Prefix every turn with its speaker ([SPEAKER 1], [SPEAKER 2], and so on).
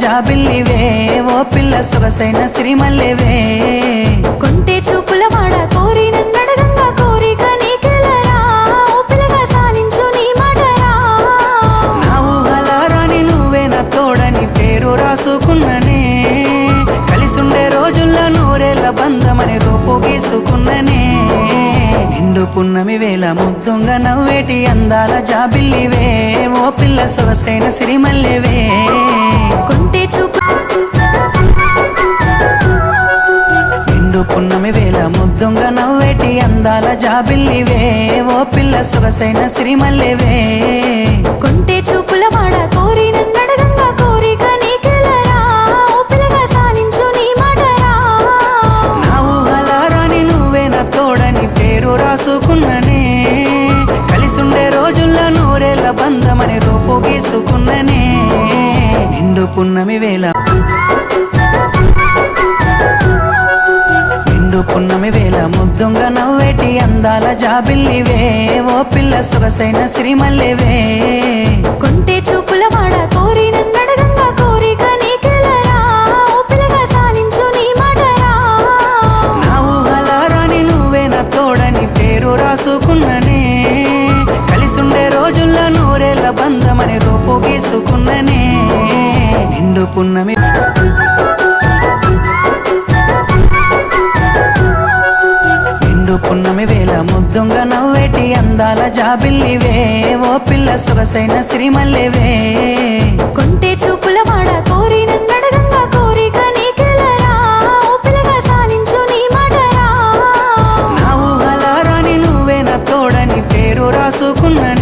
[SPEAKER 1] జాబిల్లివే. ఓ పిల్ల సొగసైన సిరిమల్లెవే.
[SPEAKER 2] కొంటే చూపుల వాడ కోరి నన్నడగంగా కోరిక నీకెలరా? ఓ పిల్లగా సాలించు నీ మాటరా?
[SPEAKER 1] నా ఊహల రాని నువ్వే నా తోడని పేరు రాసుకున్ననే. కలిసుండే రోజుల్లో నూరేళ్ళ బంధమని రూపు గీసుకున్ననే. నిండు పున్నమి వేళ ముద్దుంగా నవ్వేటి అందాల జాబిల్లివే. పిల్ల సొగసైన సిరిమల్లెవే.
[SPEAKER 2] కొంటే చూపు.
[SPEAKER 1] నిండు పున్నమి వేళ ముద్దుంగా నవ్వేటి అందాల జాబిల్లివే. ఓ పిల్ల సొగసైన సిరిమల్లెవే.
[SPEAKER 2] కొంటే చూపుల వాడ కోరి నన్నడగంగా కోరిక నీకెలరా. ఓ పిల్లగా సాలించు నీ మాటరా.
[SPEAKER 1] నా ఊహల రాని నువ్వే నా తోడని పేరు రాసుకున్ననే అని రూపు గీసుకున్ననే నిండు పున్నమి వేళ. నిండు పున్నమి వేళ ముద్దుంగా నవ్వేటి అందాల జాబిల్లివే. ఓ పిల్ల సొగసైన సిరిమల్లివే. నిండు పున్నమి. నిండు పున్నమి వేల ముద్దుంగ నవ్వేటి అందాల జాబిల్లివే. ఓ పిల్ల సొగసైన శ్రీమల్లివే
[SPEAKER 2] కొంటే చూపుల వాడ కోరి కోరిక నీకెలరా ఓ పిల్లగా సాలించు నీ మాటరా.
[SPEAKER 1] నా నువ్వే నా తోడని పేరు రాసుకున్నాను